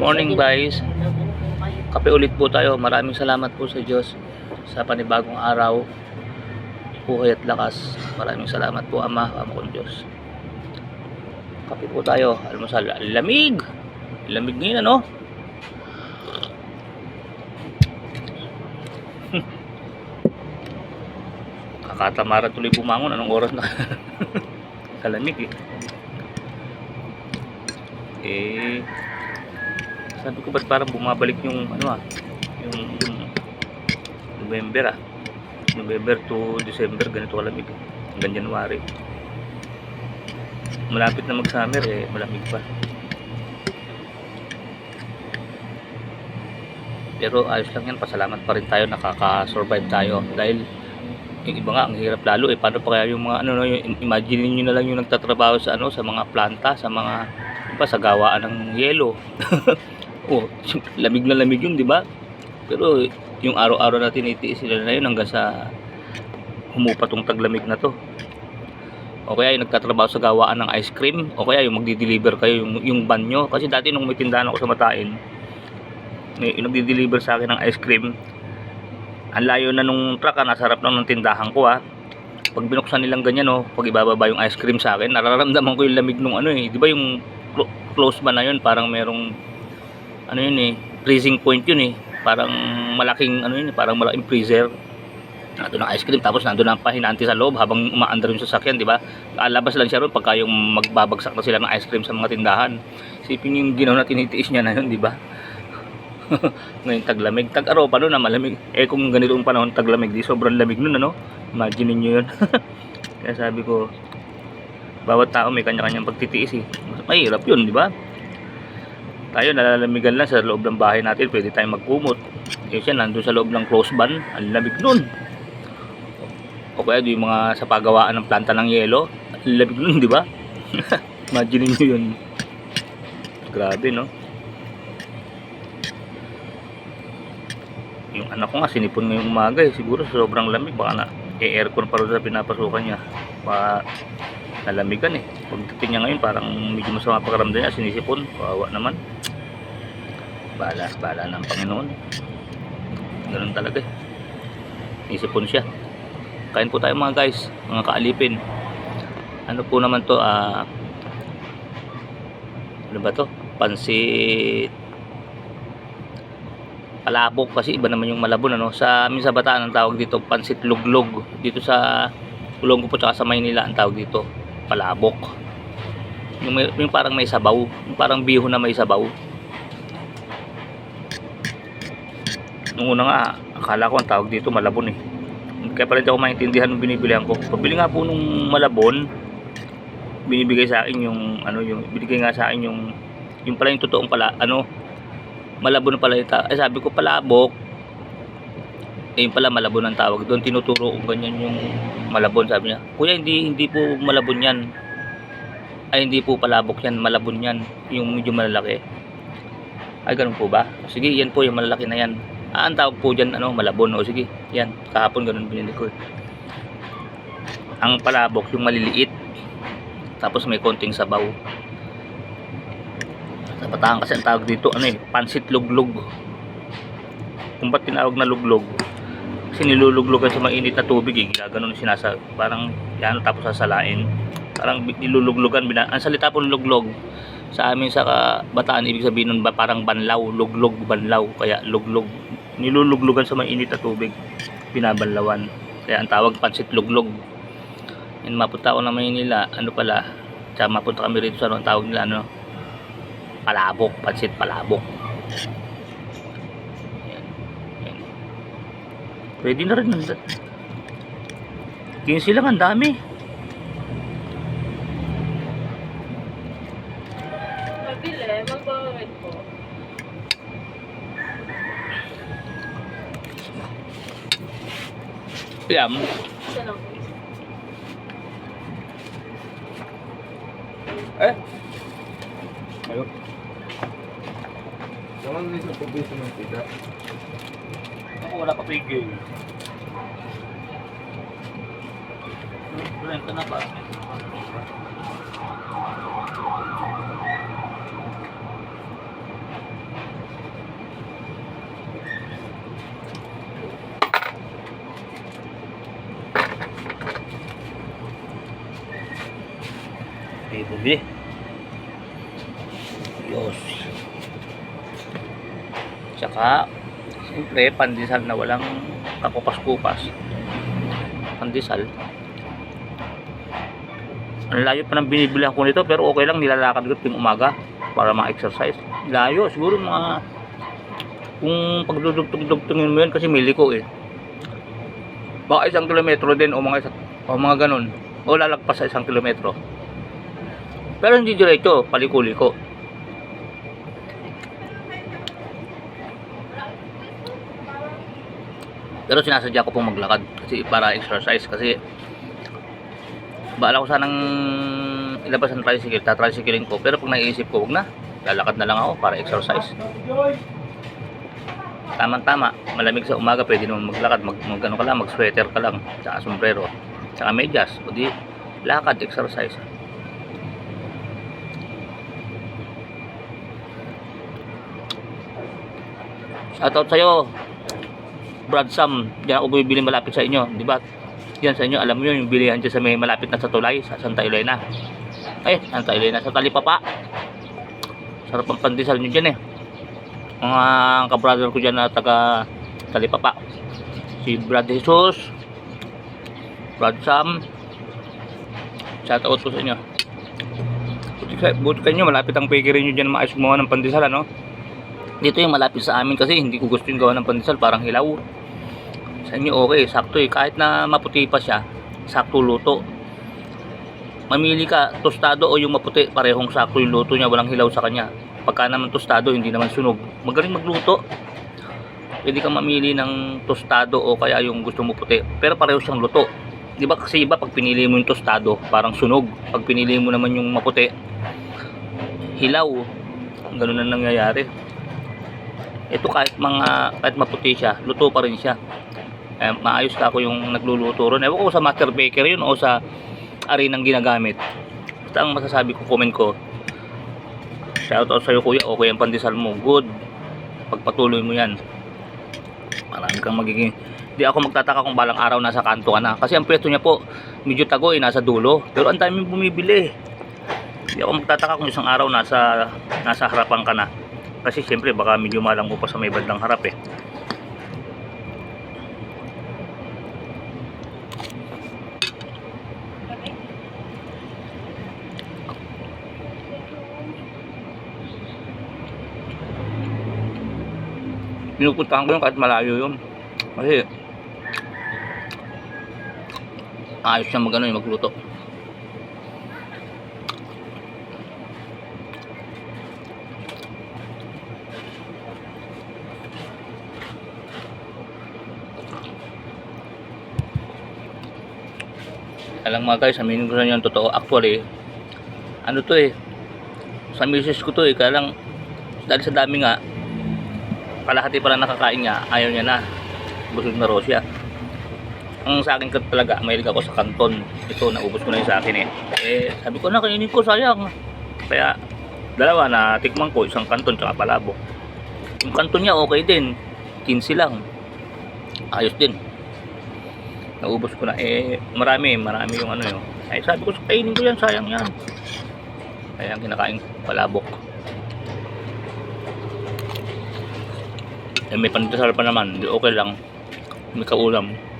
Morning guys. Kape ulit po tayo. Maraming salamat po sa Diyos sa panibagong araw. Buhay at lakas. Maraming salamat po Ama, Ama kong Diyos. Kape po tayo. Almusal. Lamig! Lamig ngayon ano? Kakatamara tuloy bumangon. Anong oras na? Kalamig eh. Eh, sabi ko ba't parang bumabalik yung ano ah, yung, yung November ah. November to December ganito kalamig. Hanggang January. Malapit na mag-summer eh, malamig pa. Pero ayos lang yan, pasalamat pa rin tayo, nakaka-survive tayo. Dahil yung iba nga, ang hirap lalo eh. Paano pa kaya yung mga ano, no, yung, imagine niyo na lang yung nagtatrabaho sa ano, sa mga planta, sa mga pa sa gawaan ng yelo. oh, lamig na lamig yun, di ba? Pero yung araw-araw na tinitiis sila na yun hanggang sa humupa tong taglamig na to. O kaya yung nagtatrabaho sa gawaan ng ice cream, o kaya yung magdi-deliver kayo yung, yung van nyo. Kasi dati nung may tindahan ako sa Matain, yung nagdi-deliver sa akin ng ice cream, ang layo na nung truck, ah, nasa harap lang ng tindahan ko ah. Pag binuksan nilang ganyan oh, pag ibababa yung ice cream sa akin, nararamdaman ko yung lamig nung ano eh. Di ba yung close ba na yun, parang merong ano yun eh, freezing point yun eh. Parang malaking ano yun eh, parang malaking freezer. Nandun ang ice cream tapos nandun ang pahinanti sa loob habang umaandar yung sasakyan, di ba? Lalabas lang siya ron pagka yung magbabagsak na sila ng ice cream sa mga tindahan. Sipin yung ginaw na tinitiis niya na yun, di ba? Ngayon taglamig, tag-araw pa noon na malamig. Eh kung ganito ang panahon taglamig, di sobrang lamig noon ano? Imagine niyo yun. Kaya sabi ko, bawat tao may kanya-kanyang pagtitiis eh. Mahirap yun, di ba? Tayo nalalamigan lang sa loob ng bahay natin, pwede tayong magkumot. Eh siya nandun sa loob ng close ban, ang lamig nun. O kaya yung mga sa pagawaan ng planta ng yelo, ang lamig nun, di ba? Imagine niyo yun. Grabe, no? Yung anak ko nga, sinipon ngayong umaga eh. Siguro sobrang lamig, baka na e-aircon pa rin sa pinapasukan niya. Baka nalamigan eh. Pagdating niya ngayon, parang medyo masama pakaramdam niya, sinisipon. Kawawa naman. Bala, bala ng Panginoon. Ganun talaga eh. Sinisipon siya. Kain po tayo mga guys, mga kaalipin. Ano po naman to, ah... ano ba to? Pansit palabok kasi iba naman yung malabon ano sa amin sa Bataan ang tawag dito pansit luglog dito sa Ulonggo po tsaka sa Maynila ang tawag dito palabok yung, may, yung parang may sabaw yung parang biho na may sabaw nung una nga akala ko ang tawag dito malabon eh kaya pala hindi ako maintindihan nung binibilihan ko pabili nga po nung malabon binibigay sa akin yung ano yung binigay nga sa akin yung yung pala yung totoong pala ano malabo na pala ita. Eh sabi ko palabok. Eh yun pala malabon ang tawag doon. Tinuturo ko ganyan yung malabon sabi niya. Kuya hindi hindi po malabon yan. Ay hindi po palabok yan. Malabon yan. Yung medyo malalaki. Ay ganun po ba? Sige yan po yung malalaki na yan. Ah, ang tawag po dyan ano malabon. O sige yan. Kahapon ganun binili ko. Ang palabok yung maliliit. Tapos may konting sabaw. Sa Bataan kasi ang tawag dito, ano eh, pansit luglog. Kung ba't tinawag na luglog? Kasi niluluglogan sa mainit na tubig eh, ginaganon sinasa, parang yan tapos sasalain. Parang niluluglogan, bina, ang salita po luglog, sa amin sa ka- Bataan, ibig sabihin nun ba parang banlaw, luglog, banlaw, kaya luglog. Niluluglogan sa mainit na tubig, binabanlawan. Kaya ang tawag pansit luglog. And mapunta ako na Maynila, ano pala, tsaka mapunta kami rito sa ano, ang tawag nila, ano, palabok, pansit palabok. Pwede na rin. 15 lang, ang dami. Mabili, mag-bawal po. Yam. Eh? Ayun. Naman nito piso ng pita ko nakapigil. Brento na ba? Okay, baby. Diyos. Tsaka, siyempre, pandesal na walang kakupas-kupas. Pandesal. Ang layo pa ng binibili ko nito pero okay lang nilalakad ko tuwing umaga para ma-exercise. Layo, siguro mga kung pagdudugtong-dugtongin mo yun kasi may liko eh. Baka isang kilometro din o mga isa, o mga ganun. O lalagpas sa isang kilometro. Pero hindi diretso, paliko-liko. Pero sinasadya ko pong maglakad kasi para exercise kasi baala ko sanang ilabas ang tricycle, tatricycling ko. Pero pag naiisip ko, wag na lalakad na lang ako para exercise. Tamang tama, malamig sa umaga pwede naman maglakad, mag, mag ano ka lang, mag sweater ka lang tsaka sombrero, tsaka medyas o di lakad, exercise. Shoutout sa'yo Brad Sam, diyan ako bibili malapit sa inyo, di ba? Diyan sa inyo, alam yun, yung bilihan dyan sa may malapit na sa Tulay, sa Santa Elena. Ay, Santa Elena, sa Talipapa. Sarap ang pandesal nyo dyan eh. Mga kabrother ko dyan na taga Talipapa. Si Brad Jesus, Brad Sam, shout out po sa inyo. Buti, ka- buti kanyo, malapit ang bakery nyo dyan maayos gumawa ng pandesal, ano? Dito yung malapit sa amin kasi hindi ko gusto yung gawa ng pandesal, parang hilaw. Sa inyo okay, sakto eh. Kahit na maputi pa siya, sakto luto. Mamili ka, tostado o yung maputi, parehong sakto yung luto niya, walang hilaw sa kanya. Pagka naman tostado, hindi naman sunog. Magaling magluto. Pwede kang mamili ng tostado o kaya yung gusto mo puti. Pero pareho siyang luto. Di ba kasi iba pag pinili mo yung tostado, parang sunog. Pag pinili mo naman yung maputi, hilaw. Ganun na nangyayari. Ito kahit mga kahit maputi siya, luto pa rin siya. Eh, maayos ka ako yung nagluluto ron. Ewan ko sa master baker yun o sa arinang ginagamit. Basta ang masasabi ko, comment ko. Shoutout sa'yo kuya, okay ang pandesal mo. Good. Pagpatuloy mo yan. Marami kang magiging... Di ako magtataka kung balang araw nasa kanto ka na. Kasi ang pwesto niya po, medyo tago eh, nasa dulo. Pero ang daming bumibili. Di ako magtataka kung isang araw nasa nasa harapan ka na. Kasi siyempre baka medyo malang mo pa sa may bandang harap eh. Pinupuntahan ko yun kahit malayo yun. Kasi ayos siya mag ano, yung magluto. Alang mga guys, aminin ko inyo ang totoo. Actually, ano to eh, sa misis ko to eh, kaya lang, dahil sa dami nga, kalahati pa lang nakakain niya, ayaw niya na. Busog na raw siya. Ang sa akin kat- talaga, mahilig ako sa kanton. Ito, naubos ko na yung sa akin eh. Eh, sabi ko na, kainin ko, sayang. Kaya, dalawa na tikman ko, isang kanton tsaka palabo. Yung kanton niya okay din, 15 lang. Ayos din. Naubos ko na. Eh, marami, marami yung ano yun. Ay, sabi ko, kainin ko yan, sayang yan. Kaya ang kinakain palabok. May pandesal pa naman, okay lang. May kaulam.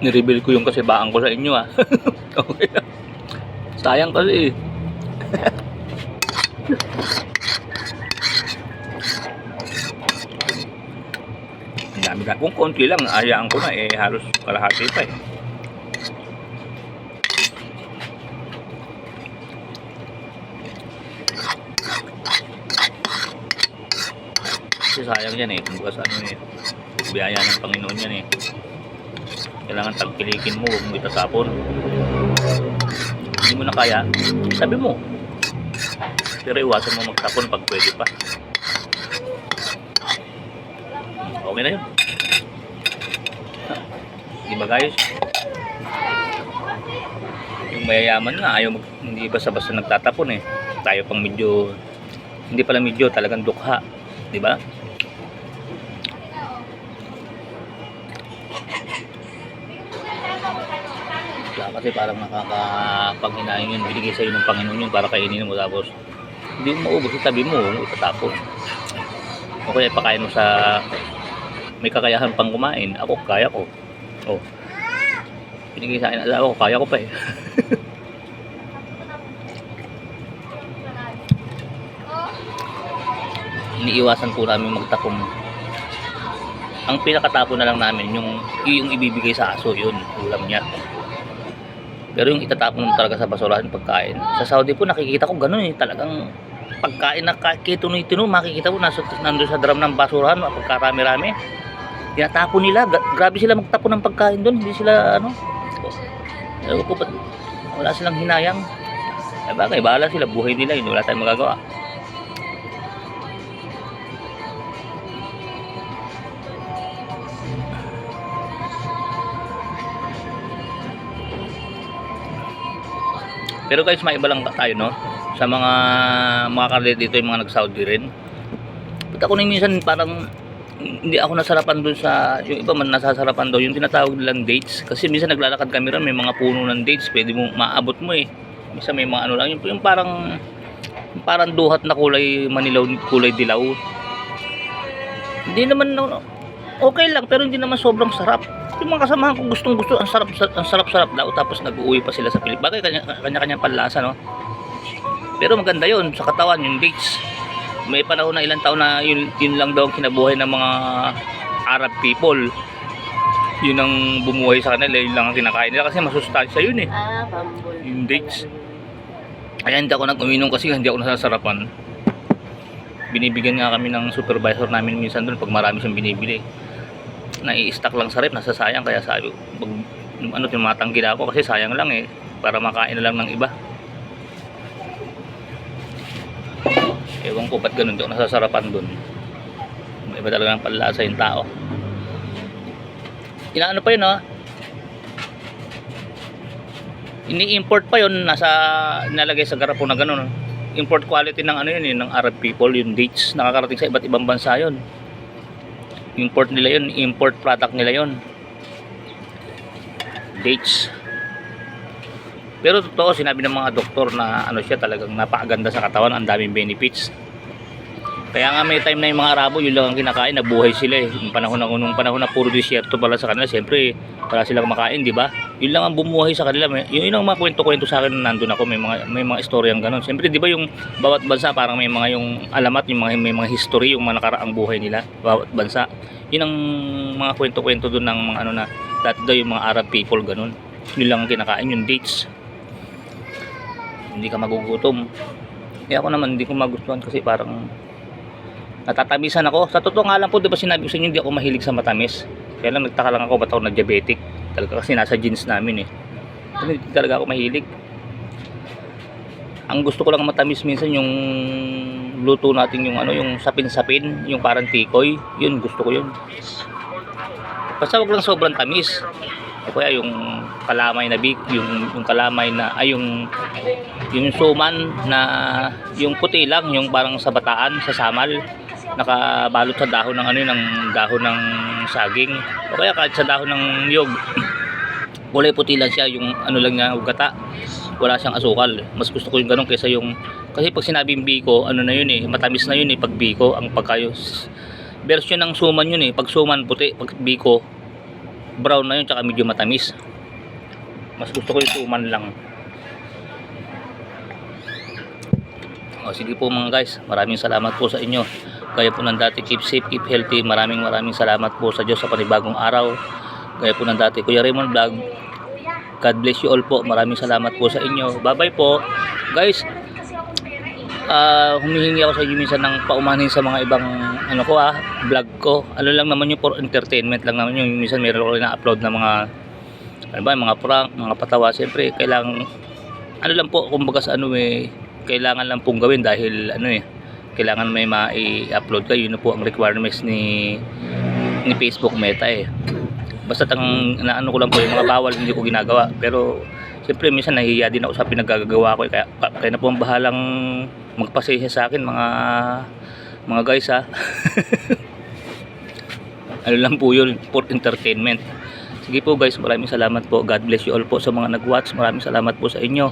nireveal ko yung kasibaan ko sa inyo ah. okay. Sayang kasi eh. Ang dami ka. Kung konti lang, ayaan ko na eh. Halos kalahati pa eh. Kasi sayang yan eh. Kung bukas ano eh. Biyaya ng Panginoon yan eh. Kailangan tagpilikin mo, huwag mo itatapon. Hindi mo na kaya, sabi mo. Pero iwasan mo magtapon pag pwede pa. Okay na yun. Di ba guys? Yung mayayaman nga, ayaw mag, hindi basta-basta nagtatapon eh. Tayo pang medyo, hindi pala medyo, talagang dukha. Di ba? Kasi parang nakakapanghinayang yun. Binigay sa'yo ng Panginoon yun para kainin mo tapos hindi mo maubos yung tabi mo, itatapon. O kaya pakain mo sa may kakayahan pang kumain. Ako, kaya ko. Oh. Binigay sa akin, asawa ko, kaya ko pa eh. Iniiwasan po namin magtapong. Ang pinakatapo na lang namin, yung, yung ibibigay sa aso, yun, ulam niya. Pero yung itatapon mo talaga sa basurahan pagkain. Sa Saudi po nakikita ko ganun eh, talagang pagkain na kitunoy-tino, makikita mo nasa nandun sa drum ng basurahan, pagkarami-rami. Tinatapon nila, Gra- grabe sila magtapon ng pagkain doon, hindi sila ano. Ewan ko ba't wala silang hinayang. Eh bagay, bahala sila, buhay nila yun, wala tayong magagawa. Pero guys, maiba lang tayo, no? Sa mga mga kalit dito, yung mga nag-Saudi rin. Ba't ako na minsan parang hindi ako nasarapan dun sa, yung iba man nasasarapan daw, yung tinatawag nilang dates. Kasi minsan naglalakad kami rin, may mga puno ng dates, pwede mo maabot mo eh. Minsan may mga ano lang, yung, yung parang, parang duhat na kulay manilaw, kulay dilaw. Hindi naman, no, okay lang, pero hindi naman sobrang sarap. Yung mga kasamahan ko gustong gusto, ang sarap, ang sarap-sarap daw, tapos nag-uwi pa sila sa Pilipinas. Bagay, kanya- kanya-kanya panlasa, no? Pero maganda yun, sa katawan, yung dates may panahon na ilang taon na yun, yun lang daw ang kinabuhay ng mga Arab people yun ang bumuhay sa kanila yun lang ang kinakain nila kasi masustansya yun eh Ah. Yung dates. kaya hindi ako nag-uminom kasi hindi ako nasasarapan binibigyan nga kami ng supervisor namin minsan doon pag marami siyang binibili nai-stack lang sa rep nasasayang. Kaya sabi pag, ano tumatanggi na ako kasi sayang lang eh para makain na lang ng iba. Ewan ko ba't ganun ako nasasarapan doon iba talaga ng panlasa yung tao. Inaano pa yun ha ini-import pa yun nasa nalagay sa garapon na ganun. Import quality ng ano yun eh, ng Arab people yung dates nakakarating sa iba't ibang bansa yun import nila yun import product nila yun. Dates. Pero totoo sinabi ng mga doktor na ano siya talagang napakaganda sa katawan ang daming benefits kaya nga may time na yung mga Arabo yun lang ang kinakain nabuhay sila eh. Yung panahon na nung panahon na puro disyerto pala sa kanila siyempre wala silang makain di ba? Yun lang ang bumuhay sa kanila. May, yun, yun ang mga kwento-kwento sa akin na nandun ako may mga may mga istoryang ganun. Siyempre di ba yung bawat bansa parang may mga yung alamat yung mga may mga history yung mga nakaraang buhay nila bawat bansa. Yun ang mga kwento-kwento doon ng mga ano na dati daw yung mga Arab people ganun. Yun lang ang kinakain yung dates. Hindi ka magugutom. Kaya ako naman hindi ko magustuhan kasi parang natatamisan ako. Sa totoo nga lang po di ba sinabi ko sa inyo hindi ako mahilig sa matamis. Kaya lang nagtaka lang ako ba't ako na diabetic talaga kasi nasa genes namin eh. Pero hindi talaga ako mahilig. Ang gusto ko lang matamis minsan yung luto natin yung ano yung sapin-sapin yung parang tikoy. Yun gusto ko yun. Basta wag lang sobrang tamis o kaya yung kalamay na big yung yung kalamay na ay yung yung suman na yung puti lang yung parang sa bataan sa samal nakabalot sa dahon ng ano ng dahon ng saging. O kaya kahit sa dahon ng niyog kulay puti lang siya yung ano lang niya ugata wala siyang asukal. Mas gusto ko yung ganun kaysa yung kasi pag sinabing biko ano na yun eh matamis na yun eh pag biko ang pagkayos version ng suman yun eh pag suman puti pag biko brown na yun tsaka medyo matamis. Mas gusto ko yung suman lang. O sige po mga guys maraming salamat po sa inyo. Kaya po ng dati keep safe keep healthy. Maraming maraming salamat po sa Diyos sa panibagong araw. Kaya po ng dati Kuya Raymond Vlog. God bless you all po. Maraming salamat po sa inyo. Bye bye po. Guys ah humihingi ako sa inyo minsan ng paumanhin sa mga ibang ano ko ah, vlog ko. Ano lang naman yung for entertainment lang naman yung minsan meron ko na-upload na mga ano ba, mga prank, mga patawa. Siyempre, kailangan ano lang po, kumbaga sa ano eh, kailangan lang pong gawin dahil ano eh, kailangan may ma-upload ka. Yun po ang requirements ni ni Facebook Meta eh. Basta ang naano ko lang po yung mga bawal hindi ko ginagawa. Pero siyempre minsan nahihiya din ako sa pinagagawa ko eh. Kaya, kaya na po ang bahalang magpasensya sa akin mga mga guys ha. ano lang po yun for entertainment. Sige po guys, maraming salamat po. God bless you all po sa mga nag-watch. Maraming salamat po sa inyo.